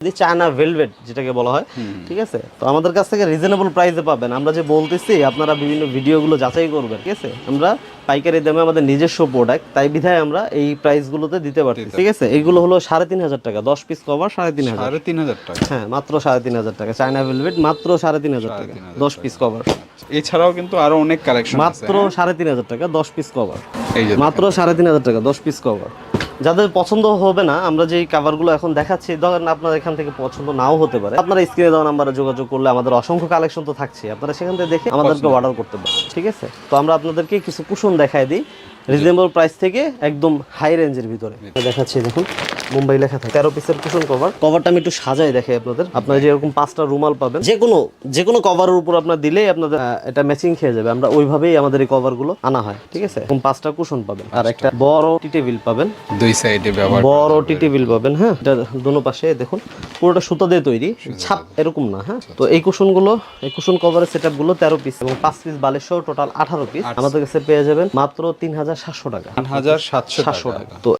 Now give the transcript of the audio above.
China velvet যেটাকে বলা হয় ঠিক আছে? তো আমাদের কাছ থেকে রিজনেবল প্রাইসে পাবেন। আমরা যে বলতেছি আপনারা বিভিন্ন ভিডিওগুলো যাচাই করবেন ঠিক আছে? আমরা পাইকারি দামে আমাদের নিজস্ব প্রোডাক্ট তাই বিধায় আমরা এই প্রাইসগুলোতে দিতে পারছি ঠিক আছে? এইগুলো হলো সাড়ে তিন হাজার টাকা দশ পিস কভার সাড়ে তিন হাজার। তিন হাজার টাকা। হ্যাঁ মাত্র সাড়ে তিন হাজার টাকা। চায়না ভেলভেট মাত্র সাড়ে তিন হাজার টাকা দশ পিস কভার এছাড়াও কিন্তু আরও অনেক কালেকশন মাত্র সাড়ে তিন হাজার টাকা দশ পিস কভার মাত্র সাড়ে তিন হাজার টাকা দশ পিস কভার যাদের পছন্দ হবে না আমরা যে কাভারগুলো এখন দেখাচ্ছি ধরেন আপনার এখান থেকে পছন্দ নাও হতে পারে। আপনারা স্ক্রিনে দেওয়া নাম্বারে যোগাযোগ করলে আমাদের অসংখ্য কালেকশন তো থাকছে আপনারা সেখান থেকে দেখে আমাদেরকে অর্ডার করতে পারেন ঠিক আছে? তো আমরা আপনাদেরকে কিছু কুশন দেখাই দিই রিজনেবল প্রাইস থেকে একদম হাই রেঞ্জের ভিতরে। দেখাচ্ছি দেখুন। মুম্বাই লেখা থাকে। তেরো পিসের কুশন কভার কভারটা আমি একটু সাজাই দেখাই আপনাদের। আপনারা যেরকম পাঁচটা রুমাল পাবেন যে কোনো যে কোনো কভারের উপর আপনার দিলেই আপনাদের এটা ম্যাচিং খেয়ে যাবে। আমরা ওইভাবেই আমাদের এই কভারগুলো আনা হয় ঠিক আছে? এরকম পাঁচটা কুশন পাবেন। আর একটা বড় টি টেবিল পাবেন। দুই সাইডে ব্যবহার বড় টি টেবিল পাবেন হ্যাঁ? এটা দোনো পাশে দেখুন পুরোটা সুতা দিয়ে তৈরি ছাপ এরকম না হ্যাঁ? তো এই কুশনগুলো এই কুশন কভারের সেটগুলো তেরো পিস এবং পাঁচ পিস বালিশ সহ টোটাল আঠারো পিস আমাদের কাছে পেয়ে যাবেন মাত্র তিন হাজার সাতশো টাকা। তিন হাজার সাতশো সাতশো টাকা টাকা। তো